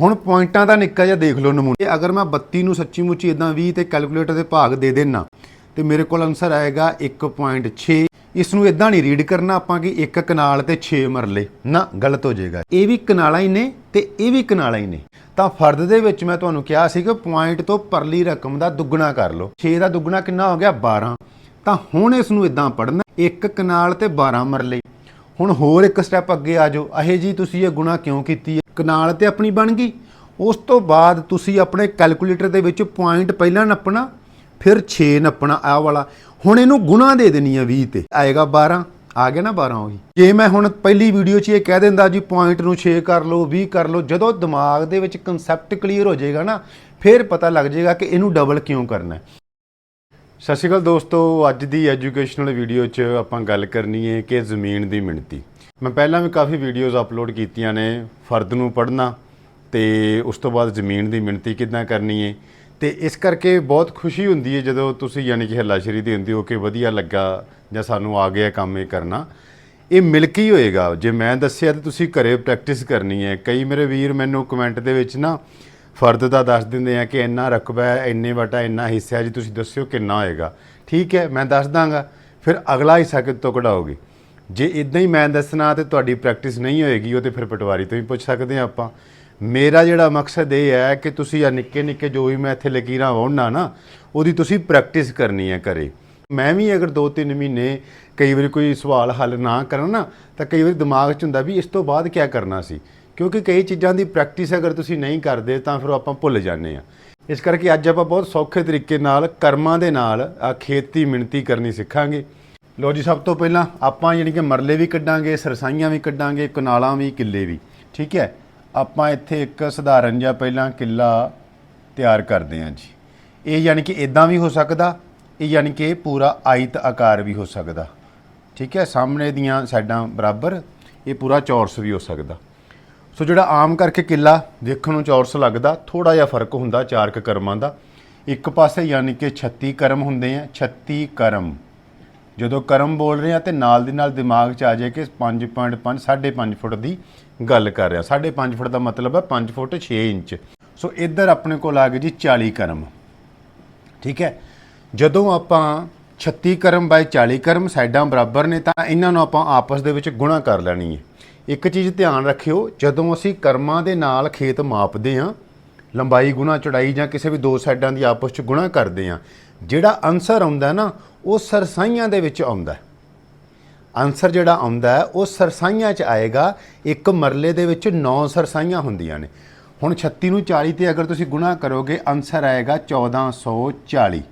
ਹੁਣ ਪੁਆਇੰਟਾਂ ਦਾ ਨਿੱਕਾ ਜਿਹਾ ਦੇਖ ਲਓ ਨਮੂਨੇ। ਅਗਰ ਮੈਂ 32 ਨੂੰ ਸੱਚੀ ਮੁੱਚੀ ਇਦਾਂ 20 ਤੇ ਕੈਲਕੂਲੇਟਰ ਦੇ ਭਾਗ ਦੇ ਦੇਣਾ ਤੇ ਮੇਰੇ ਕੋਲ ਆਨਸਰ ਆਏਗਾ 1.6 ਇਸ ਨੂੰ ਇਦਾਂ ਨਹੀਂ ਰੀਡ ਕਰਨਾ ਆਪਾਂ ਕਿ ਇੱਕ ਕਨਾਲ ਤੇ 6 ਮਰਲੇ। ਨਾ, ਗਲਤ ਹੋ ਜਾਏਗਾ। ਇਹ ਵੀ ਕਨਾਲਾ ਹੀ ਨੇ ਤੇ ਇਹ ਵੀ ਕਨਾਲਾ ਹੀ ਨੇ। ਤਾਂ ਫਰਦ ਦੇ ਵਿੱਚ ਮੈਂ ਤੁਹਾਨੂੰ ਕਿਹਾ ਸੀ ਕਿ ਪੁਆਇੰਟ ਤੋਂ ਪਰਲੀ ਰਕਮ ਦਾ ਦੁੱਗਣਾ ਕਰ ਲਓ। 6 ਦਾ ਦੁੱਗਣਾ ਕਿੰਨਾ ਹੋ ਗਿਆ? 12 ਤਾਂ ਹੁਣ ਇਸ ਨੂੰ ਇਦਾਂ ਪੜਨਾ ਇੱਕ ਕਨਾਲ ਤੇ 12 ਮਰਲੇ। ਹੁਣ ਹੋਰ ਇੱਕ ਸਟੈਪ ਅੱਗੇ ਆ ਜਾਓ। ਅਹੇ ਜੀ ਤੁਸੀਂ ਇਹ ਗੁਣਾ ਕਿਉਂ ਕੀਤੀ ਹੈ? ਕਨਾਲ ਤੇ ਆਪਣੀ ਬਣ ਗਈ। ਉਸ ਤੋਂ ਬਾਅਦ ਤੁਸੀਂ ਆਪਣੇ ਕੈਲਕੂਲੇਟਰ ਦੇ ਵਿੱਚ ਪੁਆਇੰਟ ਪਹਿਲਾਂ ਨੱਪਣਾ, ਫਿਰ 6 ਨੱਪਣਾ ਆ ਵਾਲਾ। ਹੁਣ ਇਹਨੂੰ ਗੁਣਾ ਦੇ ਦੇਣੀ ਆ 20 ਤੇ। ਆਏਗਾ 12 ਆ ਗਿਆ ਨਾ 12 ਗਈ। ਜੇ ਮੈਂ ਹੁਣ ਪਹਿਲੀ ਵੀਡੀਓ 'ਚ ਇਹ ਕਹਿ ਦਿੰਦਾ ਜੀ ਪੁਆਇੰਟ ਨੂੰ 6 ਕਰ ਲਓ 20 ਕਰ ਲਓ, ਜਦੋਂ ਦਿਮਾਗ ਦੇ ਵਿੱਚ ਕਨਸੈਪਟ ਕਲੀਅਰ ਹੋ ਜਾਏਗਾ ਨਾ, ਫਿਰ ਪਤਾ ਲੱਗ ਜਾਏਗਾ ਕਿ ਇਹਨੂੰ ਡਬਲ ਕਿਉਂ ਕਰਨਾ ਹੈ। ਸਤਿ ਸ਼੍ਰੀ ਅਕਾਲ ਦੋਸਤੋ, ਅੱਜ ਦੀ ਐਜੂਕੇਸ਼ਨਲ ਵੀਡੀਓ 'ਚ ਆਪਾਂ ਗੱਲ ਕਰਨੀ ਹੈ ਕਿ ਜ਼ਮੀਨ ਦੀ ਮਿਣਤੀ। ਮੈਂ ਪਹਿਲਾਂ ਵੀ ਕਾਫੀ ਵੀਡੀਓਜ਼ ਅਪਲੋਡ ਕੀਤੀਆਂ ਨੇ ਫਰਦ ਨੂੰ ਪੜ੍ਹਨਾ ਤੇ ਉਸ ਤੋਂ ਬਾਅਦ ਜ਼ਮੀਨ ਦੀ ਮਿਣਤੀ ਕਿੱਦਾਂ ਕਰਨੀ ਹੈ ਤੇ ਇਸ ਕਰਕੇ ਬਹੁਤ ਖੁਸ਼ੀ ਹੁੰਦੀ ਹੈ ਜਦੋਂ ਤੁਸੀਂ ਯਾਨੀ ਕਿ ਹੱਲਾਸ਼ੇਰੀ ਦੇ ਹੁੰਦੇ ਹੋ ਕਿ ਵਧੀਆ ਲੱਗਾ ਜਾਂ ਸਾਨੂੰ ਆ ਗਿਆ ਕੰਮ ਇਹ ਕਰਨਾ। ਇਹ ਮਿਲ ਕੇ ਹੀ ਹੋਏਗਾ। ਜੇ ਮੈਂ ਦੱਸਿਆ ਤਾਂ ਤੁਸੀਂ ਘਰੇ ਪ੍ਰੈਕਟਿਸ ਕਰਨੀ ਹੈ ਕਈ ਮੇਰੇ ਵੀਰ ਮੈਨੂੰ ਕਮੈਂਟ ਦੇ ਵਿੱਚ ਨਾ ਫਰਦ ਦਾ ਦੱਸ ਦਿੰਦੇ ਆ ਕਿ ਇੰਨਾ ਰਕਬਾ ਹੈ, ਇੰਨੇ ਵਟਾ, ਇੰਨਾ ਹਿੱਸਾ ਹੈ ਜੀ, ਤੁਸੀਂ ਦੱਸਿਓ ਕਿੰਨਾ ਹੋਏਗਾ। ਠੀਕ ਹੈ, ਮੈਂ ਦੱਸ ਦਾਂਗਾ। ਫਿਰ ਅਗਲਾ ਹਿੱਸਾ ਕਿੱਥੋਂ ਕਢਾਓਗੇ? ਜੇ ਇਦਾਂ ਹੀ ਮੈਂ ਦੱਸਣਾ ਤੇ ਤੁਹਾਡੀ ਪ੍ਰੈਕਟਿਸ ਨਹੀਂ ਹੋਏਗੀ, ਉਹ ਤੇ ਫਿਰ ਪਟਵਾਰੀ ਤੋਂ ਹੀ ਪੁੱਛ ਸਕਦੇ ਆ ਆਪਾਂ। ਮੇਰਾ ਜਿਹੜਾ ਮਕਸਦ ਇਹ ਹੈ ਕਿ ਤੁਸੀਂ ਆ ਨਿੱਕੇ ਨਿੱਕੇ ਜੋ ਵੀ ਮੈਂ ਇੱਥੇ ਲਕੀਰਾਂ ਵਾਉਣਾ ਨਾ, ਉਹਦੀ ਤੁਸੀਂ ਪ੍ਰੈਕਟਿਸ ਕਰਨੀ ਹੈ ਘਰੇ। ਮੈਂ ਵੀ ਅਗਰ 2-3 ਮਹੀਨੇ ਕਈ ਵਾਰੀ ਕੋਈ ਸਵਾਲ ਹੱਲ ਨਾ ਕਰਾਂ ਨਾ, ਤਾਂ ਕਈ ਵਾਰੀ ਦਿਮਾਗ 'ਚ ਹੁੰਦਾ ਵੀ ਇਸ ਤੋਂ ਬਾਅਦ ਕੀ ਕਰਨਾ ਸੀ? ਕਿਉਂਕਿ ਕਈ ਚੀਜ਼ਾਂ ਦੀ ਪ੍ਰੈਕਟਿਸ ਅਗਰ ਤੁਸੀਂ ਨਹੀਂ ਕਰਦੇ, ਤਾਂ ਫਿਰ ਉਹ ਆਪਾਂ ਭੁੱਲ ਜਾਂਦੇ ਆ ਇਸ ਕਰਕੇ ਅੱਜ ਆਪਾਂ ਬਹੁਤ ਸੌਖੇ ਤਰੀਕੇ ਨਾਲ ਕਰਮਾਂ ਦੇ ਨਾਲ ਖੇਤੀ ਮਿਣਤੀ ਕਰਨੀ ਸਿੱਖਾਂਗੇ। ਲੋ ਜੀ, ਸਭ ਤੋਂ ਪਹਿਲਾਂ ਆਪਾਂ ਯਾਨੀ ਕਿ ਮਰਲੇ ਵੀ ਕੱਢਾਂਗੇ, ਸਰਸਾਈਆਂ ਵੀ ਕੱਢਾਂਗੇ, ਕਨਾਲਾਂ ਵੀ, ਕਿੱਲੇ ਵੀ। ਠੀਕ ਹੈ? ਆਪਾਂ ਇੱਥੇ ਇੱਕ ਸਧਾਰਨ ਜਿਹਾ ਪਹਿਲਾਂ ਕਿੱਲਾ ਤਿਆਰ ਕਰਦੇ ਹਾਂ ਜੀ। ਇਹ ਯਾਨੀ ਕਿ ਇਦਾਂ ਵੀ ਹੋ ਸਕਦਾ, ਇਹ ਯਾਨੀ ਕਿ ਪੂਰਾ ਆਇਤ ਆਕਾਰ ਵੀ ਹੋ ਸਕਦਾ। ਠੀਕ ਹੈ? ਸਾਹਮਣੇ ਦੀਆਂ ਸਾਈਡਾਂ ਬਰਾਬਰ ਇਹ ਪੂਰਾ ਚੌਰਸ ਵੀ ਹੋ ਸਕਦਾ। ਸੋ ਜਿਹੜਾ ਆਮ ਕਰਕੇ ਕਿੱਲਾ ਦੇਖਣ ਨੂੰ ਚੌਰਸ ਲੱਗਦਾ ਥੋੜਾ ਜਿਹਾ ਫ਼ਰਕ ਹੁੰਦਾ ਚਾਰਕ ਕਰਮਾਂ ਦਾ। ਇੱਕ ਪਾਸੇ ਯਾਨੀ ਕਿ 36 ਕਰਮ ਹੁੰਦੇ ਆ 36 ਕਰਮ। ਜਦੋਂ ਕਰਮ ਬੋਲ ਰਹੇ ਆ ਤੇ ਨਾਲ ਦੀ ਨਾਲ ਦਿਮਾਗ 'ਚ ਆ ਜਾਏ ਕਿ 5.5 5.5 ਫੁੱਟ ਦੀ ਗੱਲ ਕਰ ਰਿਹਾ। 5.5 ਫੁੱਟ ਦਾ ਮਤਲਬ ਹੈ 5 ਫੁੱਟ 6 ਇੰਚ। ਸੋ ਇੱਧਰ ਆਪਣੇ ਕੋਲ ਆ ਗਏ ਜੀ 40 ਕਰਮ। ਠੀਕ ਹੈ? ਜਦੋਂ ਆਪਾਂ 36 ਕਰਮ ਬਾਈ 40 ਕਰਮ ਸਾਈਡਾਂ ਬਰਾਬਰ ਨੇ ਤਾਂ ਇਹਨਾਂ ਨੂੰ ਆਪਾਂ ਆਪਸ ਦੇ ਵਿੱਚ ਗੁਣਾ ਕਰ ਲੈਣੀ ਹੈ। ਇੱਕ ਚੀਜ਼ ਧਿਆਨ ਰੱਖਿਓ, ਜਦੋਂ ਅਸੀਂ ਕਰਮਾਂ ਦੇ ਨਾਲ ਖੇਤ ਮਾਪਦੇ ਹਾਂ, ਲੰਬਾਈ, ਗੁਣਾ, ਚੌੜਾਈ ਜਾਂ ਕਿਸੇ ਵੀ ਦੋ ਸਾਈਡਾਂ ਦੀ ਆਪਸ 'ਚ ਗੁਣਾ ਕਰਦੇ ਹਾਂ, ਜਿਹੜਾ ਆਨਸਰ ਆਉਂਦਾ ਨਾ ਉਹ ਸਰਸਾਈਆਂ ਦੇ ਵਿੱਚ ਆਉਂਦਾ ਹੈ। ਆਨਸਰ ਜਿਹੜਾ ਆਉਂਦਾ ਉਹ ਸਰਸਾਈਆਂ 'ਚ ਆਏਗਾ। ਇੱਕ ਮਰਲੇ ਦੇ ਵਿੱਚ 9 ਸਰਸਾਈਆਂ ਹੁੰਦੀਆਂ ਨੇ। ਹੁਣ 36 ਨੂੰ 40 ਤੇ ਅਗਰ ਤੁਸੀਂ ਗੁਣਾ ਕਰੋਗੇ ਆਨਸਰ ਆਏਗਾ 1440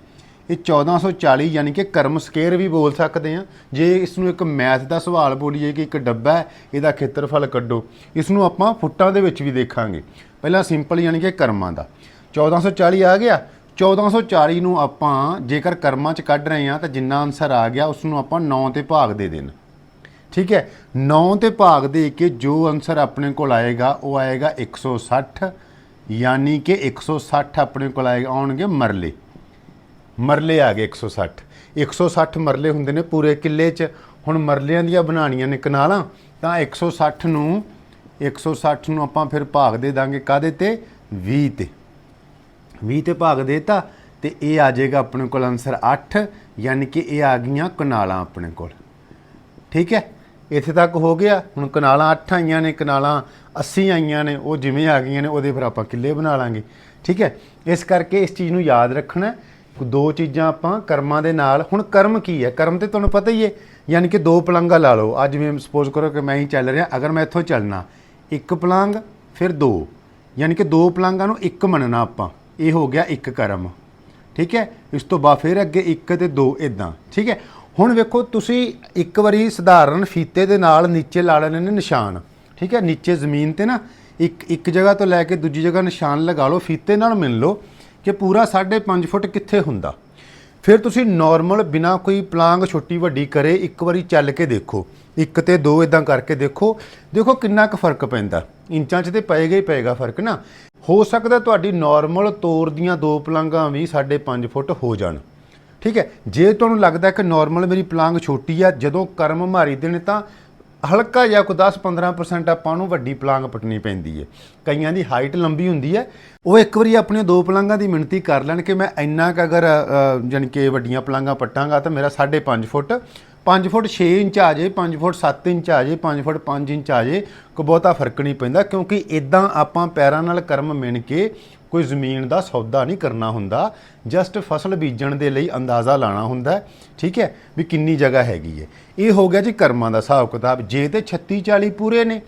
ਇਹ 1440 ਯਾਨੀ ਕਿ ਕਰਮ ਸਕੇਅਰ ਵੀ ਬੋਲ ਸਕਦੇ ਆ ਜੇ ਇਸ ਨੂੰ ਇੱਕ ਮੈਥ ਦਾ ਸਵਾਲ ਬੋਲੀਏ ਕਿ ਇੱਕ ਡੱਬਾ ਹੈ, ਇਹਦਾ ਖੇਤਰਫਲ ਕੱਢੋ। ਇਸ ਨੂੰ ਆਪਾਂ ਫੁੱਟਾਂ ਦੇ ਵਿੱਚ ਵੀ ਦੇਖਾਂਗੇ। ਪਹਿਲਾਂ ਸਿੰਪਲ ਯਾਨੀ ਕਿ ਕਰਮਾਂ ਦਾ। 1440 ਆ ਗਿਆ। 1440 ਨੂੰ ਆਪਾਂ ਜੇਕਰ ਕਰਮਾਂ 'ਚ ਕੱਢ ਰਹੇ ਹਾਂ ਤਾਂ ਜਿੰਨਾ ਆਨਸਰ ਆ ਗਿਆ ਉਸ ਨੂੰ ਆਪਾਂ 9 ਤੇ ਭਾਗ ਦੇ ਦੇਣਾ। ਠੀਕ ਹੈ? 9 ਤੇ ਭਾਗ ਦੇ ਕੇ ਜੋ ਆਨਸਰ ਆਪਣੇ ਕੋਲ ਆਏਗਾ, ਉਹ ਆਏਗਾ 160 ਯਾਨੀ ਕਿ 160 ਆਪਣੇ ਕੋਲ ਆਏਗਾ ਆਉਣਗੇ ਮਰਲੇ। ਮਰਲੇ ਆ ਗਏ 160 160 ਮਰਲੇ ਹੁੰਦੇ ਨੇ ਪੂਰੇ ਕਿੱਲੇ 'ਚ। ਹੁਣ ਮਰਲਿਆਂ ਦੀਆਂ ਬਣਾਣੀਆਂ ਨੇ ਕਨਾਲਾਂ, ਤਾਂ 160 ਨੂੰ 160 ਨੂੰ ਆਪਾਂ ਫਿਰ ਭਾਗ ਦੇ ਦਾਂਗੇ ਕਾਦੇ ਤੇ? 20 ਤੇ। 20 ਤੇ ਭਾਗ ਦੇਤਾ ਤੇ ਇਹ ਆ ਜਾਏਗਾ ਆਪਣੇ ਕੋਲ ਆਨਸਰ 8 ਯਾਨੀ ਕਿ ਇਹ ਆ ਗਈਆਂ ਕਨਾਲਾਂ ਆਪਣੇ ਕੋਲ। ਠੀਕ ਹੈ? ਇੱਥੇ ਤੱਕ ਹੋ ਗਿਆ। ਹੁਣ ਕਨਾਲਾਂ 8 ਆਈਆਂ ਨੇ, ਕਨਾਲਾਂ 80 ਆਈਆਂ ਨੇ, ਉਹ ਜਿਵੇਂ ਆ ਗਈਆਂ ਨੇ, ਉਹਦੇ ਫਿਰ ਆਪਾਂ ਕਿੱਲੇ ਬਣਾ ਲਾਂਗੇ। ਠੀਕ ਹੈ? ਇਸ ਕਰਕੇ ਇਸ ਚੀਜ਼ ਨੂੰ ਯਾਦ ਰੱਖਣਾ ਦੋ ਚੀਜ਼ਾਂ ਆਪਾਂ ਕਰਮਾਂ ਦੇ ਨਾਲ। ਹੁਣ ਕਰਮ ਕੀ ਹੈ? ਕਰਮ ਤੇ ਤੁਹਾਨੂੰ ਪਤਾ ਹੀ ਹੈ, ਯਾਨੀ ਕਿ ਦੋ ਪਲੰਗਾ ਲਾ ਲਓ। ਅੱਜ ਜਿਵੇਂ ਸਪੋਜ਼ ਕਰੋ ਕਿ ਮੈਂ ਹੀ ਚੱਲ ਰਿਹਾ, ਅਗਰ ਮੈਂ ਇੱਥੋਂ ਚੱਲਣਾ, ਇੱਕ ਪਲੰਗ, ਫਿਰ ਦੋ। ਯਾਨੀ ਕਿ ਦੋ ਪਲੰਗਾਂ ਨੂੰ ਇੱਕ ਮੰਨਣਾ ਆਪਾਂ। ਇਹ ਹੋ ਗਿਆ ਇੱਕ ਕਰਮ। ਠੀਕ ਹੈ? ਇਸ ਤੋਂ ਬਾਅਦ ਫਿਰ ਅੱਗੇ ਇੱਕ ਤੇ ਦੋ ਇਦਾਂ ਠੀਕ ਹੈ? ਹੁਣ ਵੇਖੋ, ਤੁਸੀਂ ਇੱਕ ਵਾਰੀ ਸਧਾਰਨ ਫੀਤੇ ਦੇ ਨਾਲ ਨੀਚੇ ਲਾ ਲੈਣੇ ਨੇ ਨਿਸ਼ਾਨ। ਠੀਕ ਹੈ? ਨੀਚੇ ਜ਼ਮੀਨ ਤੇ ਨਾ, ਇੱਕ ਇੱਕ ਜਗ੍ਹਾ ਤੋਂ ਲੈ ਕੇ ਦੂਜੀ ਜਗ੍ਹਾ ਨਿਸ਼ਾਨ ਲਗਾ ਲਓ, ਫੀਤੇ ਨਾਲ ਮਿਲ ਲਓ ਕਿ ਪੂਰਾ 5.5 ਫੁੱਟ ਕਿੱਥੇ ਹੁੰਦਾ। ਫਿਰ ਤੁਸੀਂ ਨਾਰਮਲ ਬਿਨਾ ਕੋਈ ਪਲਾਂਗ ਛੋਟੀ ਵੱਡੀ ਕਰੇ, ਇੱਕ ਵਾਰੀ ਚੱਲ ਕੇ ਦੇਖੋ। ਇੱਕ ਤੇ ਦੋ ਇਦਾਂ ਕਰਕੇ ਦੇਖੋ। ਦੇਖੋ ਕਿੰਨਾ ਕੁ ਫ਼ਰਕ ਪੈਂਦਾ। ਇੰਚਾਂ 'ਚ ਤੇ ਪਏਗਾ ਹੀ ਪਏਗਾ ਫ਼ਰਕ ਨਾ। ਹੋ ਸਕਦਾ ਤੁਹਾਡੀ ਨਾਰਮਲ ਤੋਰ ਦੀਆਂ ਦੋ ਪਲਾਂਗਾਂ ਵੀ 5.5 ਫੁੱਟ ਹੋ ਜਾਣ। ਠੀਕ ਹੈ? ਜੇ ਤੁਹਾਨੂੰ ਲੱਗਦਾ ਕਿ ਨਾਰਮਲ ਮੇਰੀ ਪਲਾਂਗ ਛੋਟੀ ਆ, ਜਦੋਂ ਕਰਮ ਮਾਰੀ ਦੇਣ ਤਾਂ ਹਲਕਾ ਜਿਹਾ ਕੋਈ 10-15% ਆਪਾਂ ਨੂੰ ਵੱਡੀ ਪਲਾਂਗ ਪਟਣੀ ਪੈਂਦੀ ਹੈ ਕਈਆਂ ਦੀ ਹਾਈਟ ਲੰਬੀ ਹੁੰਦੀ ਹੈ ਉਹ ਇੱਕ ਵਾਰੀ ਆਪਣੀਆਂ ਦੋ ਪਲਾਂਗਾਂ ਦੀ ਮਿਣਤੀ ਕਰ ਲੈਣ ਕਿ ਮੈਂ ਇੰਨਾ ਕ ਅਗਰ ਅ, ਜਾਣੀ ਕਿ ਵੱਡੀਆਂ ਪਲਾਂਗਾਂ ਪੱਟਾਂਗਾ ਤਾਂ ਮੇਰਾ 5.5 ਫੁੱਟ। 5 ਫੁੱਟ 6 ਇੰਚ ਆ ਜੇ 5 ਫੁੱਟ 7 ਇੰਚ ਆ ਜੇ 5 ਫੁੱਟ 5 ਇੰਚ ਆ ਜੇ ਕੋਈ ਬਹੁਤਾ ਫ਼ਰਕ ਨਹੀਂ ਪੈਂਦਾ ਕਿਉਂਕਿ ਇਦਾਂ ਆਪਾਂ ਪੈਰਾਂ ਨਾਲ ਕਰਮ ਮਿਣ ਕੇ ਕੋਈ ਜ਼ਮੀਨ ਦਾ ਸੌਦਾ ਨਹੀਂ ਕਰਨਾ ਹੁੰਦਾ ਜਸਟ ਫਸਲ ਬੀਜਣ ਦੇ ਲਈ ਅੰਦਾਜ਼ਾ ਲਾਣਾ ਹੁੰਦਾ ਠੀਕ ਹੈ? ਵੀ ਕਿੰਨੀ ਜਗ੍ਹਾ ਹੈਗੀ ਹੈ। ਇਹ ਹੋ ਗਿਆ ਜੀ ਕਰਮਾਂ ਦਾ ਹਿਸਾਬ ਕਿਤਾਬ। ਜੇ ਤੇ 36 40 ਪੂਰੇ ਨੇ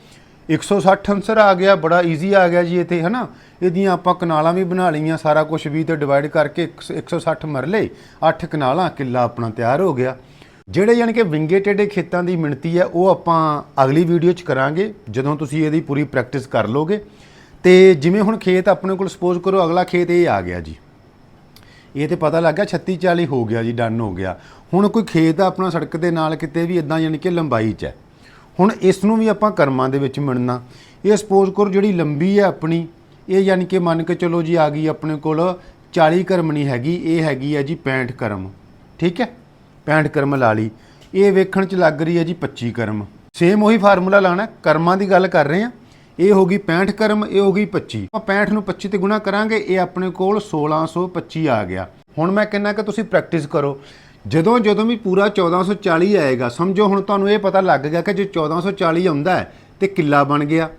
160 ਅੰਸਰ ਆ ਗਿਆ, ਬੜਾ ਈਜ਼ੀ ਆ ਗਿਆ ਜੀ ਇੱਥੇ ਤੇ, ਹਨਾ? ਇਹਦੀਆਂ ਆਪਾਂ ਕਨਾਲਾਂ ਵੀ ਬਣਾ ਲਈਆਂ, ਸਾਰਾ ਕੁਝ ਵੀ ਤੇ ਡਿਵਾਈਡ ਕਰਕੇ 160 ਮਰਲੇ 8 ਕਨਾਲਾਂ, ਕਿੱਲਾ ਆਪਣਾ ਤਿਆਰ ਹੋ ਗਿਆ। ਜਿਹੜੇ ਯਾਨੀ ਕਿ ਵਿੰਗੇ ਟੇਡੇ ਖੇਤਾਂ ਦੀ ਮਿਣਤੀ ਹੈ, ਉਹ ਆਪਾਂ ਅਗਲੀ ਵੀਡੀਓ 'ਚ ਕਰਾਂਗੇ, ਜਦੋਂ ਤੁਸੀਂ ਇਹਦੀ ਪੂਰੀ ਪ੍ਰੈਕਟਿਸ ਕਰ ਲੋਗੇ। ਤੇ ਜਿਵੇਂ ਹੁਣ ਖੇਤ ਆਪਣੇ ਕੋਲ ਸਪੋਜ਼ ਕਰੋ ਅਗਲਾ ਖੇਤ ਇਹ ਆ ਗਿਆ ਜੀ। ਇਹ ਤੇ ਪਤਾ ਲੱਗ ਗਿਆ 36 40 ਹੋ ਗਿਆ ਜੀ ਡਨ ਹੋ ਗਿਆ। ਹੁਣ ਕੋਈ ਖੇਤ ਆ ਆਪਣਾ ਸੜਕ ਦੇ ਨਾਲ ਕਿਤੇ ਵੀ ਇਦਾਂ ਯਾਨੀ ਕਿ ਲੰਬਾਈ 'ਚ ਹੈ। ਹੁਣ ਇਸ ਨੂੰ ਵੀ ਆਪਾਂ ਕਰਮਾਂ ਦੇ ਵਿੱਚ ਮਿਣਨਾ। ਇਹ ਸਪੋਜ਼ ਕਰੋ ਜਿਹੜੀ ਲੰਬੀ ਹੈ ਆਪਣੀ, ਇਹ ਯਾਨੀ ਕਿ ਮੰਨ ਕੇ ਚਲੋ ਜੀ ਆ ਗਈ ਆਪਣੇ ਕੋਲ 40 ਕਰਮ ਨਹੀਂ ਹੈਗੀ, ਇਹ ਹੈਗੀ ਹੈ ਜੀ 65 ਕਰਮ। ਠੀਕ ਹੈ? 65 ਕਰਮ ਲਾ ਲਈ। ਇਹ ਵੇਖਣ 'ਚ ਲੱਗ ਰਹੀ ਹੈ ਜੀ 25 ਕਰਮ। ਸੇਮ ਉਹੀ ਫਾਰਮੂਲਾ ਲਾਣਾ ਕਰਮਾਂ ਦੀ ਗੱਲ ਕਰ ਰਹੇ ਹਾਂ। ਇਹ ਹੋ ਗਈ 65 ਕਰਮ, ਇਹ ਹੋ ਗਈ 25 ਆਪਾਂ 65 ਨੂੰ 25 ਤੇ ਗੁਣਾ ਕਰਾਂਗੇ, ਇਹ ਆਪਣੇ ਕੋਲ 1625 ਆ ਗਿਆ। ਹੁਣ ਮੈਂ ਕਹਿੰਦਾ ਕਿ ਤੁਸੀਂ ਪ੍ਰੈਕਟਿਸ ਕਰੋ। ਜਦੋਂ ਜਦੋਂ ਵੀ ਪੂਰਾ 1440 ਆਏਗਾ, ਸਮਝੋ ਹੁਣ ਤੁਹਾਨੂੰ ਇਹ ਪਤਾ ਲੱਗ ਗਿਆ ਕਿ ਜੇ 1440 ਆਉਂਦਾ ਹੈ, ਤੇ ਕਿੱਲਾ ਬਣ ਗਿਆ।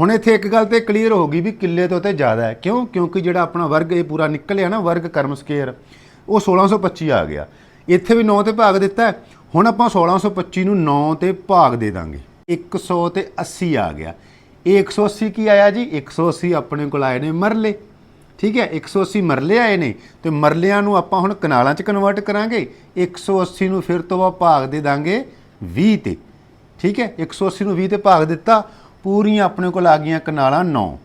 ਹੁਣ ਇੱਥੇ ਇੱਕ ਗੱਲ ਤੇ ਕਲੀਅਰ ਹੋ ਗਈ ਵੀ ਕਿੱਲੇ ਤੋਂ ਤੇ ਜ਼ਿਆਦਾ ਹੈ। ਕਿਉਂ? ਕਿਉਂਕਿ ਜਿਹੜਾ ਆਪਣਾ ਵਰਗ, ਇਹ ਪੂਰਾ ਨਿਕਲਿਆ ਨਾ, ਵਰਗ ਕਰਮ ਸਕੇਅਰ, ਉਹ 1625 ਆ ਗਿਆ। ਇੱਥੇ ਵੀ 9 ਤੇ ਭਾਗ ਦਿੱਤਾ ਹੁਣ ਆਪਾਂ 1625 ਨੂੰ 9 ਤੇ ਭਾਗ ਦੇ ਦਾਂਗੇ। 100 ਤੇ 80 ਆ ਗਿਆ। ਇਹ 180 ਕੀ ਆਇਆ ਜੀ? 180 ਆਪਣੇ ਕੋਲ ਆਏ ਨੇ ਮਰਲੇ। ਠੀਕ ਹੈ? 180 ਮਰਲੇ ਆਏ ਨੇ। ਤੇ ਮਰਲਿਆਂ ਨੂੰ ਆਪਾਂ ਹੁਣ ਕਨਾਲਾਂ 'ਚ ਕਨਵਰਟ ਕਰਾਂਗੇ। 180 ਨੂੰ ਫਿਰ ਤੋਂ ਆਪਾਂ ਭਾਗ ਦੇ ਦਾਂਗੇ 20 ਤੇ। ਠੀਕ ਹੈ? 180 ਨੂੰ 20 ਤੇ ਭਾਗ ਦਿੱਤਾ। ਪੂਰੀਆਂ ਆਪਣੇ ਕੋਲ ਆ ਗਈਆਂ ਕਨਾਲਾਂ 9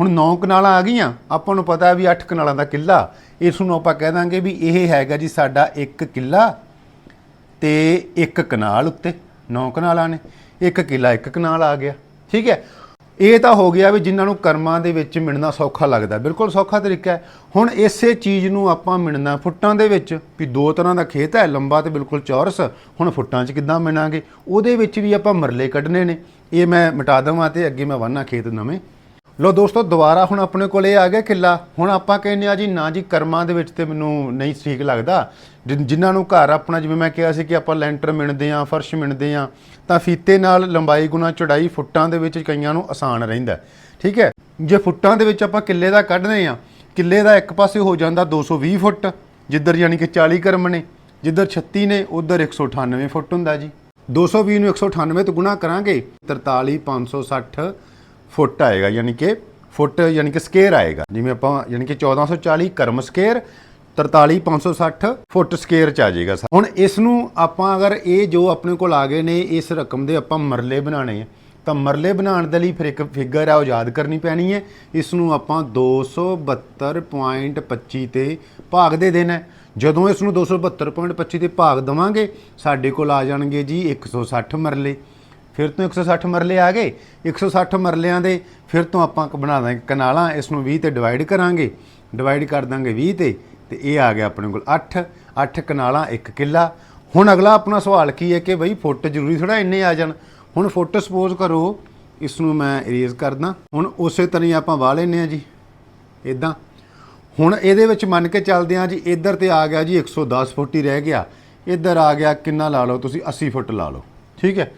ਹੁਣ 9 ਕਨਾਲਾਂ ਆ ਗਈਆਂ। ਆਪਾਂ ਨੂੰ ਪਤਾ ਵੀ 8 ਕਨਾਲਾਂ ਦਾ ਕਿੱਲਾ। ਇਸ ਨੂੰ ਆਪਾਂ ਕਹਿ ਦਾਂਗੇ ਵੀ ਇਹ ਹੈਗਾ ਜੀ ਸਾਡਾ ਇੱਕ ਕਿੱਲਾ ਤੇ ਇੱਕ ਕਨਾਲ ਉੱਤੇ। 9 ਕਨਾਲਾਂ ਨੇ। ਇੱਕ ਕਿੱਲਾ, ਇੱਕ ਕਨਾਲ ਆ ਗਿਆ। ਠੀਕ ਹੈ? ਇਹ ਤਾਂ ਹੋ ਗਿਆ ਵੀ ਜਿਨ੍ਹਾਂ ਨੂੰ ਕਰਮਾਂ ਦੇ ਵਿੱਚ ਮਿਲਣਾ ਸੌਖਾ ਲੱਗਦਾ, ਬਿਲਕੁਲ ਸੌਖਾ ਤਰੀਕਾ ਹੈ। ਹੁਣ ਇਸੇ ਚੀਜ਼ ਨੂੰ ਆਪਾਂ ਮਿਲਣਾ ਫੁੱਟਾਂ ਦੇ ਵਿੱਚ ਵੀ ਦੋ ਤਰ੍ਹਾਂ ਦਾ ਖੇਤ ਹੈ, ਲੰਬਾ ਤੇ ਬਿਲਕੁਲ ਚੌਰਸ, ਹੁਣ ਫੁੱਟਾਂ 'ਚ ਕਿੱਦਾਂ ਮਿਣਾਂਗੇ? ਉਹਦੇ ਵਿੱਚ ਵੀ ਆਪਾਂ ਮਰਲੇ ਕੱਢਣੇ ਨੇ। ਇਹ ਮੈਂ ਮਿਟਾ ਦੇਵਾਂ ਤੇ ਅੱਗੇ ਮੈਂ ਵਾਹਨਾ ਖੇਤ ਨਵੇਂ ਲੋ ਦੋਸਤੋ, ਦੁਬਾਰਾ ਹੁਣ ਆਪਣੇ ਕੋਲ ਇਹ ਆ ਗਿਆ ਕਿੱਲਾ। ਹੁਣ ਆਪਾਂ ਕਹਿੰਦੇ ਆ ਜੀ, ਨਾ ਜੀ, ਕਰਮਾਂ ਦੇ ਵਿੱਚ ਤੇ ਮੈਨੂੰ ਨਹੀਂ ਠੀਕ ਲੱਗਦਾ। ਜਿ- ਜਿਨ੍ਹਾਂ ਨੂੰ ਘਰ ਆਪਣਾ, ਜਿਵੇਂ ਮੈਂ ਕਿਹਾ ਸੀ ਕਿ ਆਪਾਂ ਲੈਂਟਰ ਮਿਣਦੇ ਆ ਫਰਸ਼ ਮਿਣਦੇ ਆ ਤਾਂ ਫੀਤੇ ਨਾਲ ਲੰਬਾਈ ਗੁਣਾ ਚੌੜਾਈ ਫੁੱਟਾਂ ਦੇ ਵਿੱਚ ਕਈਆਂ ਨੂੰ ਆਸਾਨ ਰਹਿੰਦਾ। ਠੀਕ ਹੈ? ਜੇ ਫੁੱਟਾਂ ਦੇ ਵਿੱਚ ਆਪਾਂ ਕਿੱਲੇ ਦਾ ਕੱਢਦੇ ਆ ਕਿੱਲੇ ਦਾ ਇੱਕ ਪਾਸੇ ਹੋ ਜਾਂਦਾ 220 ਫੁੱਟ, ਜਿੱਧਰ ਯਾਨੀ ਕਿ 40 ਕਰਮ ਨੇ, ਜਿੱਧਰ 36 ਨੇ, ਉਧਰ 198 ਫੁੱਟ ਹੁੰਦਾ ਜੀ। 220 ਨੂੰ 198 ਤੋਂ ਗੁਣਾ ਕਰਾਂਗੇ 43560 ਫੁੱਟ ਆਏਗਾ, ਯਾਨੀ ਕਿ ਫੁੱਟ, ਯਾਨੀ ਕਿ ਸਕੇਅਰ ਆਏਗਾ। ਜਿਵੇਂ ਆਪਾਂ, ਯਾਨੀ ਕਿ 1440 ਕਰਮ ਸਕੁਅਰ 43560 ਫੁੱਟ ਸਕੇਅਰ ਚ ਆ ਜਾਏਗਾ ਸਾ- ਹੁਣ ਇਸ ਨੂੰ ਆਪਾਂ ਅਗਰ ਇਹ ਜੋ ਆਪਣੇ ਕੋਲ ਆ ਗਏ ਨੇ, ਇਸ ਰਕਮ ਦੇ ਆਪਾਂ ਮਰਲੇ ਬਣਾਣੇ ਆ। ਤਾਂ ਮਰਲੇ ਬਣਾਉਣ ਦੇ ਲਈ ਫਿਰ ਇੱਕ ਫਿਗਰ ਹੈ ਉਹ ਯਾਦ ਕਰਨੀ ਪੈਣੀ ਹੈ। ਇਸ ਨੂੰ ਆਪਾਂ 272.25 ਤੇ ਭਾਗ ਦੇ ਦੇਣਾ ਜਦੋਂ ਇਸ ਨੂੰ 272.25 ਤੇ ਭਾਗ ਦਵਾਂਗੇ, ਸਾਡੇ ਕੋਲ ਆ ਜਾਣਗੇ ਜੀ 160 ਮਰਲੇ। ਫਿਰ ਤੋਂ 160 ਮਰਲੇ ਆ ਗਏ। 160 ਮਰਲਿਆਂ ਦੇ ਫਿਰ ਤੋਂ ਆਪਾਂ ਬਣਾ ਦਾਂਗੇ ਕਨਾਲਾਂ, ਇਸ ਨੂੰ 20 ਤੇ ਡਿਵਾਈਡ ਕਰਾਂਗੇ। ਡਿਵਾਈਡ ਕਰ ਦਾਂਗੇ 20 ਤੇ ਤੇ ਇਹ ਆ ਗਿਆ ਆਪਣੇ ਕੋਲ 8 8 ਕਨਾਲਾਂ 1 ਕਿੱਲਾ। ਹੁਣ ਅਗਲਾ ਆਪਣਾ ਸਵਾਲ ਕੀ ਹੈ ਕਿ ਬਈ ਫੁੱਟ ਜ਼ਰੂਰੀ ਥੋੜਾ ਇੰਨੇ ਆ ਜਾਣ? ਹੁਣ ਫੁੱਟ ਸਪੋਜ਼ ਕਰੋ, ਇਸ ਨੂੰ ਮੈਂ ਇਰੇਜ਼ ਕਰਦਾ ਹੁਣ ਉਸੇ ਤਰ੍ਹਾਂ ਹੀ ਆਪਾਂ ਵਾਹ ਲੈਨੇ ਆ ਜੀ ਇਦਾਂ ਹੁਣ ਇਹਦੇ ਵਿੱਚ ਮੰਨ ਕੇ ਚੱਲਦੇ ਆ ਜੀ, ਇੱਧਰ ਤੇ ਆ ਗਿਆ ਜੀ 110 ਫੁੱਟ ਹੀ ਰਹਿ ਗਿਆ। ਇੱਧਰ ਆ ਗਿਆ, ਕਿੰਨਾ ਲਾ ਲਓ ਤੁਸੀਂ? 80 ਫੁੱਟ ਲਾ ਲਓ। ਠੀਕ ਹੈ?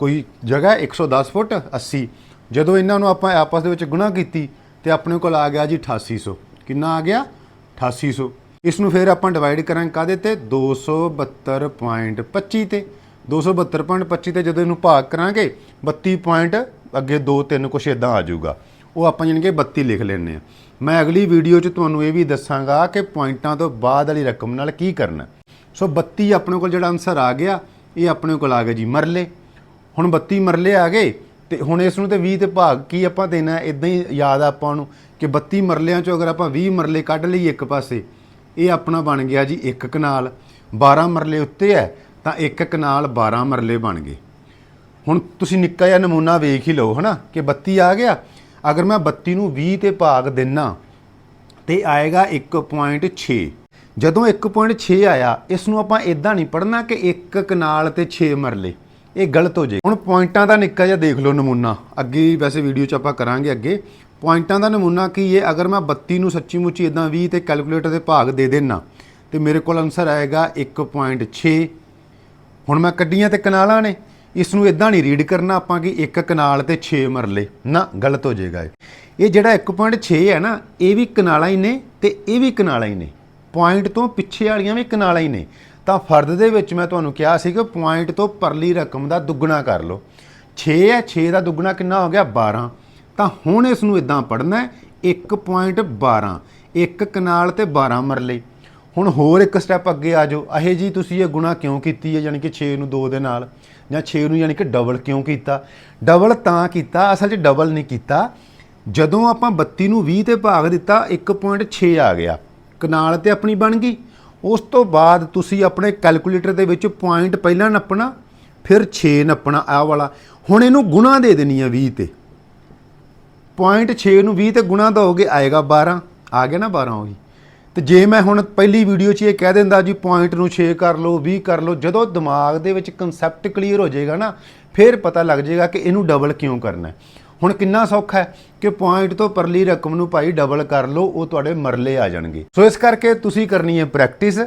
ਕੋਈ ਜਗ੍ਹਾ 110 ਫੁੱਟ 80 ਜਦੋਂ ਇਹਨਾਂ ਨੂੰ ਆਪਾਂ ਆਪਸ ਦੇ ਵਿੱਚ ਗੁਣਾ ਕੀਤੀ ਤੇ ਆਪਣੇ ਕੋਲ ਆ ਗਿਆ ਜੀ 8800 ਕਿੰਨਾ ਆ ਗਿਆ? 8800 ਇਸ ਨੂੰ ਫਿਰ ਆਪਾਂ ਡਿਵਾਈਡ ਕਰਾਂਗੇ ਕਾਦੇ ਤੇ? 272.25 ਤੇ। 272.25 ਤੇ ਜਦੋਂ ਇਹਨੂੰ ਭਾਗ ਕਰਾਂਗੇ 32 ਪੁਆਇੰਟ ਅੱਗੇ 2 3 ਕੁਛ ਇਦਾਂ ਆ ਜਾਊਗਾ। ਉਹ ਆਪਾਂ ਜਾਣੀ ਕਿ 32 ਲਿਖ ਲੈਣੇ ਆ ਮੈਂ ਅਗਲੀ ਵੀਡੀਓ 'ਚ ਤੁਹਾਨੂੰ ਇਹ ਵੀ ਦੱਸਾਂਗਾ ਕਿ ਪੁਆਇੰਟਾਂ ਤੋਂ ਬਾਅਦ ਵਾਲੀ ਰਕਮ ਨਾਲ ਕੀ ਕਰਨਾ। ਸੋ 32 ਆਪਣੇ ਕੋਲ ਜਿਹੜਾ ਆਨਸਰ ਆ ਗਿਆ, ਇਹ ਆਪਣੇ ਕੋਲ ਆ ਗਿਆ ਜੀ ਮਰਲੇ। ਹੁਣ 32 ਮਰਲੇ ਆ ਗਏ ਤੇ ਹੁਣ ਇਸ ਨੂੰ ਤੇ 20 ਤੇ ਭਾਗ ਕੀ ਆਪਾਂ ਦੇਣਾ ਇਦਾਂ ਹੀ ਯਾਦ ਆ ਆਪਾਂ ਨੂੰ ਕਿ 32 ਮਰਲਿਆਂ ਚੋਂ ਅਗਰ ਆਪਾਂ 20 ਮਰਲੇ ਕੱਢ ਲਈਏ ਇੱਕ ਪਾਸੇ, ਇਹ ਆਪਣਾ ਬਣ ਗਿਆ ਜੀ ਇੱਕ ਕਨਾਲ। 12 ਮਰਲੇ ਉੱਤੇ ਹੈ, ਤਾਂ ਇੱਕ ਕਨਾਲ 12 ਮਰਲੇ ਬਣ ਗਏ। ਹੁਣ ਤੁਸੀਂ ਨਿੱਕਾ ਜਿਹਾ ਨਮੂਨਾ ਵੇਖ ਹੀ ਲਓ, ਹਨਾ, ਕਿ 32 ਆ ਗਿਆ। ਅਗਰ ਮੈਂ 32 ਨੂੰ 20 ਤੇ ਭਾਗ ਦਿੰਨਾ, ਤੇ ਆਏਗਾ 1.6 ਜਦੋਂ 1.6 ਆਇਆ, ਇਸ ਨੂੰ ਆਪਾਂ ਇਦਾਂ ਨਹੀਂ ਪੜਨਾ ਕਿ ਇੱਕ ਕਨਾਲ ਤੇ 6 ਮਰਲੇ। ਇਹ ਗਲਤ ਹੋ ਜੇ। ਹੁਣ ਪੁਆਇੰਟਾਂ ਦਾ ਨਿੱਕਾ ਜਿਹਾ ਦੇਖ ਲਓ ਨਮੂਨਾ। ਅੱਗੇ ਵੈਸੇ ਵੀਡੀਓ 'ਚ ਆਪਾਂ ਕਰਾਂਗੇ ਅੱਗੇ। ਪੁਆਇੰਟਾਂ ਦਾ ਨਮੂਨਾ ਕੀ ਹੈ ਅਗਰ ਮੈਂ 32 ਨੂੰ ਸੱਚੀ ਮੁੱਚੀ ਇਦਾਂ 20 ਤੇ ਕੈਲਕੂਲੇਟਰ ਦੇ ਭਾਗ ਦੇ ਦੇਣਾ ਤੇ ਮੇਰੇ ਕੋਲ ਆਨਸਰ ਆਏਗਾ 1.6 ਹੁਣ ਮੈਂ ਕੱਢੀਆਂ ਤੇ ਕਨਾਲਾਂ ਨੇ। ਇਸ ਨੂੰ ਇਦਾਂ ਨਹੀਂ ਰੀਡ ਕਰਨਾ ਆਪਾਂ ਕਿ ਇੱਕ ਕਨਾਲ ਤੇ 6 ਮਰਲੇ। ਨਾ, ਗਲਤ ਹੋ ਜਾਏਗਾ ਇਹ। ਇਹ ਜਿਹੜਾ 1.6 ਹੈ ਨਾ, ਇਹ ਵੀ ਕਨਾਲਾਂ ਹੀ ਨੇ ਤੇ ਇਹ ਵੀ ਕਨਾਲਾਂ ਹੀ ਨੇ। ਪੁਆਇੰਟ ਤੋਂ ਪਿੱਛੇ ਵਾਲੀਆਂ ਵੀ ਕਨਾਲਾਂ ਹੀ ਨੇ। ਤਾਂ ਫਰਦ ਦੇ ਵਿੱਚ ਮੈਂ ਤੁਹਾਨੂੰ ਕਿਹਾ ਸੀ ਕਿ ਪੁਆਇੰਟ ਤੋਂ ਪਰਲੀ ਰਕਮ ਦਾ ਦੁੱਗਣਾ ਕਰ ਲਓ। 6 ਹੈ 6 ਦਾ ਦੁੱਗਣਾ ਕਿੰਨਾ ਹੋ ਗਿਆ? 12 ਤਾਂ ਹੁਣ ਇਸ ਨੂੰ ਇਦਾਂ ਪੜਨਾ 1.12 ਇੱਕ ਕਨਾਲ ਤੇ 12 ਮਰਲੇ। ਹੁਣ ਹੋਰ ਇੱਕ ਸਟੈਪ ਅੱਗੇ ਆ ਜਾਓ। ਅਹੇ ਜੀ ਤੁਸੀਂ ਇਹ ਗੁਣਾ ਕਿਉਂ ਕੀਤੀ ਹੈ? ਯਾਨੀ ਕਿ 6 ਨੂੰ 2 ਦੇ ਨਾਲ ਜਾਂ 6 ਨੂੰ ਯਾਨੀ ਕਿ ਡਬਲ ਕਿਉਂ ਕੀਤਾ? ਡਬਲ ਤਾਂ ਕੀਤਾ, ਅਸਲ 'ਚ ਡਬਲ ਨਹੀਂ ਕੀਤਾ। ਜਦੋਂ ਆਪਾਂ 32 ਨੂੰ 20 ਤੇ ਭਾਗ ਦਿੱਤਾ 1.6 ਆ ਗਿਆ। ਕਨਾਲ ਤੇ ਆਪਣੀ ਬਣ ਗਈ। ਉਸ ਤੋਂ ਬਾਅਦ ਤੁਸੀਂ ਆਪਣੇ ਕੈਲਕੂਲੇਟਰ ਦੇ ਵਿੱਚ ਪੁਆਇੰਟ ਪਹਿਲਾਂ ਨੱਪਣਾ, ਫਿਰ 6 ਨੱਪਣਾ, ਆਹ ਵਾਲਾ। ਹੁਣ ਇਹਨੂੰ ਗੁਣਾ ਦੇ ਦੇਣੀ ਆ 20 ਤੇ। ਪੁਆਇੰਟ 6 ਨੂੰ 20 ਤੇ ਗੁਣਾ ਦੋਗੇ ਆਏਗਾ 12 ਆ ਗਿਆ ਨਾ 12 ਹੋ ਗਈ। ਤੇ ਜੇ ਮੈਂ ਹੁਣ ਪਹਿਲੀ ਵੀਡੀਓ 'ਚ ਇਹ ਕਹਿ ਦਿੰਦਾ ਜੀ ਪੁਆਇੰਟ ਨੂੰ 6 ਕਰ ਲਓ 20 ਕਰ ਲਓ, ਜਦੋਂ ਦਿਮਾਗ ਦੇ ਵਿੱਚ ਕਨਸੈਪਟ ਕਲੀਅਰ ਹੋ ਜਾਏਗਾ ਨਾ, ਫਿਰ ਪਤਾ ਲੱਗ ਜਾਏਗਾ ਕਿ ਇਹਨੂੰ ਡਬਲ ਕਿਉਂ ਕਰਨਾ ਹੈ। ਹੁਣ ਕਿੰਨਾ ਸੌਖਾ ਹੈ ਕਿ ਪੁਆਇੰਟ ਤੋਂ ਪਰਲੀ ਰਕਮ ਨੂੰ ਭਾਈ ਡਬਲ ਕਰ ਲਓ, ਉਹ ਤੁਹਾਡੇ ਮਰਲੇ ਆ ਜਾਣਗੇ। ਸੋ ਇਸ ਕਰਕੇ ਤੁਸੀਂ ਕਰਨੀ ਹੈ ਪ੍ਰੈਕਟਿਸ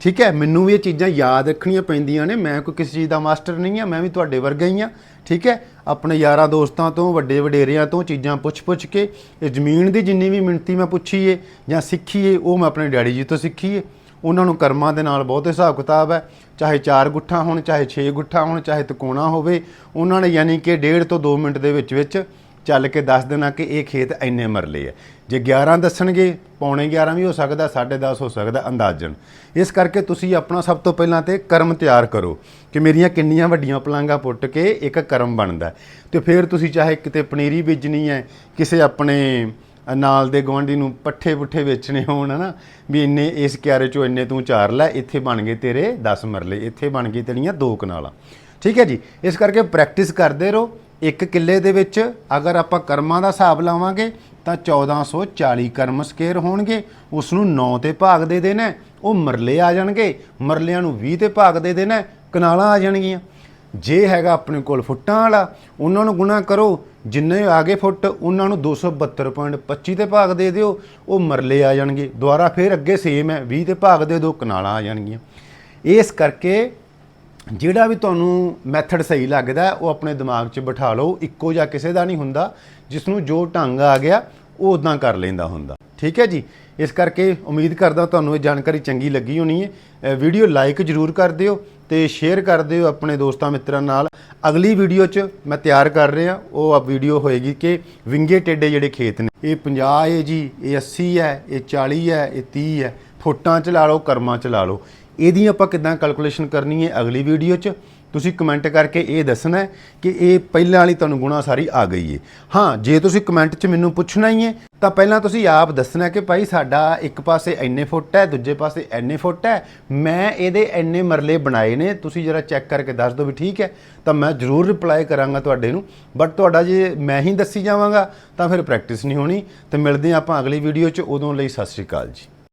ਠੀਕ ਹੈ? ਮੈਨੂੰ ਵੀ ਇਹ ਚੀਜ਼ਾਂ ਯਾਦ ਰੱਖਣੀਆਂ ਪੈਂਦੀਆਂ ਨੇ। ਮੈਂ ਕੋਈ ਕਿਸੇ ਚੀਜ਼ ਦਾ ਮਾਸਟਰ ਨਹੀਂ ਆ ਮੈਂ ਵੀ ਤੁਹਾਡੇ ਵਰਗਾ ਹੀ ਆ ਠੀਕ ਹੈ? ਆਪਣੇ ਯਾਰਾਂ ਦੋਸਤਾਂ ਤੋਂ, ਵੱਡੇ ਵਡੇਰਿਆਂ ਤੋਂ ਚੀਜ਼ਾਂ ਪੁੱਛ-ਪੁੱਛ ਕੇ, ਇਹ ਜ਼ਮੀਨ ਦੀ ਜਿੰਨੀ ਵੀ ਮਿਣਤੀ ਮੈਂ ਪੁੱਛੀ ਏ ਜਾਂ ਸਿੱਖੀ ਏ, ਉਹ ਮੈਂ ਆਪਣੇ ਡੈਡੀ ਜੀ ਤੋਂ ਸਿੱਖੀ ਏ। ਉਹਨਾਂ ਨੂੰ ਕਰਮਾਂ ਦੇ ਨਾਲ ਬਹੁਤ ਹਿਸਾਬ ਕਿਤਾਬ ਹੈ। ਚਾਹੇ 4 ਗੁੱਠਾ ਹੋਣ, ਚਾਹੇ 6 ਗੁੱਠਾ ਹੋਣ, ਚਾਹੇ ਤਕੋਣਾ ਹੋਵੇ, ਉਹਨਾਂ ਨੇ ਯਾਨੀ ਕਿ ਡੇਢ ਤੋਂ 2 ਮਿੰਟ ਦੇ ਵਿੱਚ ਵਿੱਚ ਚੱਲ ਕੇ ਦੱਸ ਦੇਣਾ ਕਿ ਇਹ ਖੇਤ ਇੰਨੇ ਮਰਲੇ ਆ। ਜੇ 11 ਦੱਸਣਗੇ, ਪੌਣੇ 11 ਵੀ ਹੋ ਸਕਦਾ 10.5 ਹੋ ਸਕਦਾ, ਅੰਦਾਜ਼ਨ। ਇਸ ਕਰਕੇ ਤੁਸੀਂ ਆਪਣਾ ਸਭ ਤੋਂ ਪਹਿਲਾਂ ਤੇ ਕਰਮ ਤਿਆਰ ਕਰੋ ਕਿ ਮੇਰੀਆਂ ਕਿੰਨੀਆਂ ਵੱਡੀਆਂ ਪਲਾਂਗਾ ਪੁੱਟ ਕੇ ਇੱਕ ਕਰਮ ਬਣਦਾ। ਹੈ। ਤੇ ਫਿਰ ਤੁਸੀਂ ਚਾਹੇ ਕਿਤੇ ਪਨੀਰੀ ਬੀਜਣੀ ਹੈ, ਕਿਸੇ ਆਪਣੇ ਨਾਲ ਦੇ ਗਵਾਂਢੀ ਨੂੰ ਪੱਠੇ ਪੁੱਠੇ ਵੇਚਣੇ ਹੋਣ, ਹਨਾ? ਵੀ ਇੰਨੇ, ਇਸ ਕਿਆਰੇ ਚੋਂ ਇੰਨੇ ਤੂੰ ਚਾਰ ਲੈ, ਇੱਥੇ ਬਣ ਗਏ ਤੇਰੇ 10 ਮਰਲੇ, ਇੱਥੇ ਬਣ ਗਈ ਤੇਰੀਆਂ ਦੋ ਕਨਾਲਾਂ। ਠੀਕ ਹੈ ਜੀ? ਇਸ ਕਰਕੇ ਪ੍ਰੈਕਟਿਸ ਕਰਦੇ ਰਹੋ। ਇੱਕ ਕਿੱਲੇ ਦੇ ਵਿੱਚ ਅਗਰ ਆਪਾਂ ਕਰਮਾਂ ਦਾ ਹਿਸਾਬ ਲਾਵਾਂਗੇ, ਤਾਂ 1440 ਕਰਮ ਸਕੇਅਰ ਹੋਣਗੇ। ਉਸ ਨੂੰ 9 ਤੇ ਭਾਗ ਦੇ ਦੇਣਾ, ਉਹ ਮਰਲੇ ਆ ਜਾਣਗੇ। ਮਰਲਿਆਂ ਨੂੰ 20 ਤੇ ਭਾਗ ਦੇ ਦੇਣਾ, ਕਨਾਲਾਂ ਆ ਜਾਣਗੀਆਂ। ਜੇ ਹੈਗਾ ਆਪਣੇ ਕੋਲ ਫੁੱਟਾਂ ਵਾਲਾ, ਉਹਨਾਂ ਨੂੰ ਗੁਣਾ ਕਰੋ। ਜਿੰਨੇ ਆ ਗਏ ਫੁੱਟ ਉਹਨਾਂ ਨੂੰ 272.25 ਤੇ ਭਾਗ ਦੇ ਦਿਓ, ਉਹ ਮਰਲੇ ਆ ਜਾਣਗੇ। ਦੁਬਾਰਾ ਫਿਰ ਅੱਗੇ ਸੇਮ ਹੈ 20 ਤੇ ਭਾਗ ਦੇ ਦਿਓ ਕਨਾਲਾਂ ਆ ਜਾਣਗੀਆਂ। ਇਸ ਕਰਕੇ ਜਿਹੜਾ ਵੀ ਤੁਹਾਨੂੰ ਮੈਥਡ ਸਹੀ ਲੱਗਦਾ, ਉਹ ਆਪਣੇ ਦਿਮਾਗ 'ਚ ਬਿਠਾ ਲਓ। ਇੱਕੋ ਜਿਹਾ ਕਿਸੇ ਦਾ ਨਹੀਂ ਹੁੰਦਾ, ਜਿਸ ਨੂੰ ਜੋ ਢੰਗ ਆ ਗਿਆ, ਉਹ ਉਦਾਂ ਕਰ ਲੈਂਦਾ ਹੁੰਦਾ। ਠੀਕ ਹੈ ਜੀ? ਇਸ ਕਰਕੇ ਉਮੀਦ ਕਰਦਾ ਤੁਹਾਨੂੰ ਇਹ ਜਾਣਕਾਰੀ ਚੰਗੀ ਲੱਗੀ ਹੋਣੀ ਹੈ। ਵੀਡੀਓ ਲਾਈਕ ਜਰੂਰ ਕਰ ਦਿਓ। ਤੇ ਸ਼ੇਅਰ ਕਰ ਦਿਓ ਆਪਣੇ ਦੋਸਤਾਂ ਮਿੱਤਰਾਂ ਨਾਲ। ਅਗਲੀ ਵੀਡੀਓ 'ਚ ਮੈਂ ਤਿਆਰ ਕਰ ਰਿਹਾ, ਉਹ ਆ ਵੀਡੀਓ ਹੋਏਗੀ ਕਿ ਵਿੰਗੇ ਟੇਡੇ ਜਿਹੜੇ ਖੇਤ ਨੇ, ਇਹ 50 ਹੈ ਜੀ, ਇਹ 80 ਹੈ, ਇਹ 40 ਹੈ, ਇਹ 30 ਹੈ। ਫੁੱਟਾਂ 'ਚ ਲਾ ਲਓ, ਕਰਮਾਂ 'ਚ ਲਾ ਲਓ। ਇਹਦੀ ਆਪਾਂ ਕਿਦਾਂ ਕੈਲਕੂਲੇਸ਼ਨ ਕਰਨੀ ਹੈ ਅਗਲੀ ਵੀਡੀਓ 'ਚ? ਤੁਸੀਂ ਕਮੈਂਟ ਕਰਕੇ ਇਹ ਦੱਸਣਾ ਕਿ ਇਹ ਪਹਿਲਾਂ ਵਾਲੀ ਤੁਹਾਨੂੰ ਗੁਣਾ ਸਾਰੀ ਆ ਗਈ ਹੈ ਹਾਂ, ਜੇ ਤੁਸੀਂ ਕਮੈਂਟ 'ਚ ਮੈਨੂੰ ਪੁੱਛਣਾ ਹੀ ਹੈ ਤਾਂ ਪਹਿਲਾਂ ਤੁਸੀਂ ਆਪ ਦੱਸਣਾ ਕਿ ਭਾਈ ਸਾਡਾ ਇੱਕ ਪਾਸੇ ਇੰਨੇ ਫੁੱਟ ਹੈ, ਦੂਜੇ ਪਾਸੇ ਇੰਨੇ ਫੁੱਟ ਹੈ। ਮੈਂ ਇਹਦੇ ਇੰਨੇ ਮਰਲੇ ਬਣਾਏ ਨੇ, ਤੁਸੀਂ ਜਰਾ ਚੈੱਕ ਕਰਕੇ ਦੱਸ ਦਿਓ ਵੀ ਠੀਕ ਹੈ। ਤਾਂ ਮੈਂ ਜ਼ਰੂਰ ਰਿਪਲਾਈ ਕਰਾਂਗਾ ਤੁਹਾਡੇ ਨੂੰ। ਬਟ ਤੁਹਾਡਾ ਜੇ ਮੈਂ ਹੀ ਦੱਸੀ ਜਾਵਾਂਗਾ, ਤਾਂ ਫਿਰ ਪ੍ਰੈਕਟਿਸ ਨਹੀਂ ਹੋਣੀ। ਤੇ ਮਿਲਦੇ ਹਾਂ ਆਪਾਂ ਅਗਲੀ ਵੀਡੀਓ 'ਚ। ਉਦੋਂ ਲਈ ਸਤਿ ਸ਼੍ਰੀ ਅਕਾਲ ਜੀ।